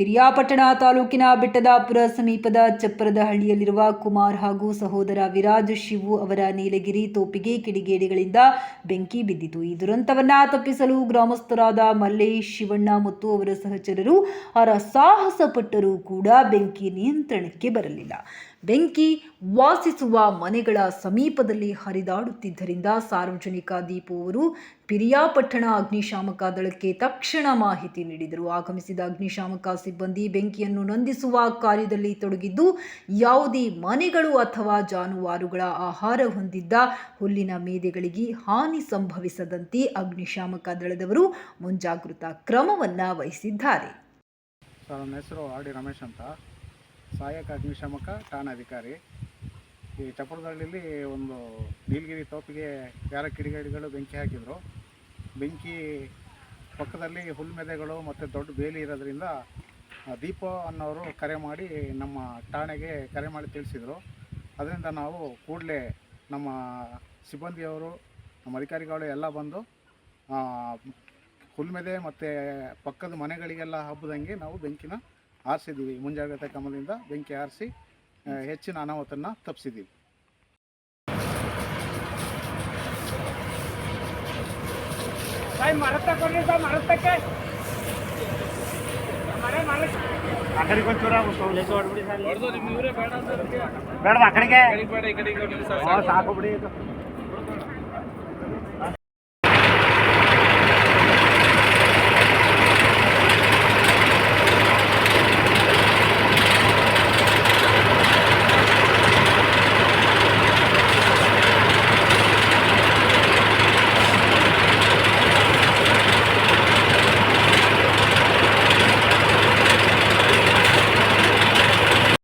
ಪಿರಿಯಾಪಟ್ಟಣ ತಾಲೂಕಿನ ಬೆಟ್ಟದಾಪುರ ಸಮೀಪದ ಚಪ್ಪರದ ಹಳ್ಳಿಯಲ್ಲಿರುವ ಕುಮಾರ್ ಹಾಗೂ ಸಹೋದರ ವಿರಾಜ್ ಶಿವು ಅವರ ನೀಲಗಿರಿ ತೋಪಿಗೆ ಕಿಡಿಗೇಡಿಗಳಿಂದ ಬೆಂಕಿ ಬಿದ್ದಿತು. ಈ ದುರಂತವನ್ನ ತಪ್ಪಿಸಲು ಗ್ರಾಮಸ್ಥರಾದ ಮಲ್ಲೇಶ್ ಶಿವಣ್ಣ ಮತ್ತು ಅವರ ಸಹಚರರು ಅವರ ಸಾಹಸ ಪಟ್ಟರೂ ಕೂಡ ಬೆಂಕಿ ನಿಯಂತ್ರಣಕ್ಕೆ ಬರಲಿಲ್ಲ. ಬೆಂಕಿ ವಾಸಿಸುವ ಮನೆಗಳ ಸಮೀಪದಲ್ಲಿ ಹರಿದಾಡುತ್ತಿದ್ದರಿಂದ ಸಾರ್ವಜನಿಕ ದೀಪು ಅವರು ಪಿರಿಯಾಪಟ್ಟಣ ಅಗ್ನಿಶಾಮಕ ದಳಕ್ಕೆ ತಕ್ಷಣ ಮಾಹಿತಿ ನೀಡಿದರು. ಆಗಮಿಸಿದ ಅಗ್ನಿಶಾಮಕ ಸಿಬ್ಬಂದಿ ಬೆಂಕಿಯನ್ನು ನಂದಿಸುವ ಕಾರ್ಯದಲ್ಲಿ ತೊಡಗಿದ್ದು, ಯಾವುದೇ ಮನೆಗಳು ಅಥವಾ ಜಾನುವಾರುಗಳ ಆಹಾರ ಹೊಂದಿದ್ದ ಹುಲ್ಲಿನ ಮೇದೆಗಳಿಗೆ ಹಾನಿ ಸಂಭವಿಸದಂತೆ ಅಗ್ನಿಶಾಮಕ ದಳದವರು ಮುಂಜಾಗೃತಾ ಕ್ರಮವನ್ನು ವಹಿಸಿದ್ದಾರೆ. ಹೆಸರು ಆರ್ ಡಿ ಸಹಾಯಕ ಅಗ್ನಿಶಾಮಕ ಠಾಣಾಧಿಕಾರಿ ಈ ಚಪ್ಪರದಳ್ಳಿಯಲ್ಲಿ ಒಂದು ನೀಲಗಿರಿ ತೋಪಿಗೆ ಯಾರ ಕಿಡಿಗೇಡಿಗಳು ಬೆಂಕಿ ಹಾಕಿದರು. ಬೆಂಕಿ ಪಕ್ಕದಲ್ಲಿ ಹುಲ್ಮೆದೆಗಳು ಮತ್ತು ದೊಡ್ಡ ಬೇಲಿ ಇರೋದ್ರಿಂದ ದೀಪ ಅನ್ನೋರು ಕರೆ ಮಾಡಿ ನಮ್ಮ ಠಾಣೆಗೆ ಕರೆ ಮಾಡಿ ತಿಳಿಸಿದರು. ಅದರಿಂದ ನಾವು ಕೂಡಲೇ ನಮ್ಮ ಸಿಬ್ಬಂದಿಯವರು, ನಮ್ಮ ಅಧಿಕಾರಿಗಳು ಎಲ್ಲ ಬಂದು ಹುಲ್ಮೆದೆ ಮತ್ತು ಪಕ್ಕದ ಮನೆಗಳಿಗೆಲ್ಲ ಹಬ್ಬದಂಗೆ ನಾವು ಬೆಂಕಿನ ಆರಿಸಿದ್ದೀವಿ. ಮುಂಜಾಗ್ರತೆ ಕ್ರಮದಿಂದ ಬೆಂಕಿ ಆರಿಸಿ ಹೆಚ್ಚಿನ ಅನಾಹುತನ್ನು ತಪ್ಪಿಸಿದ್ದೀವಿ. ಬೇಡ ಆ ಕಡೆಗೆ? ಸಾಕು ಬಿಡಿ.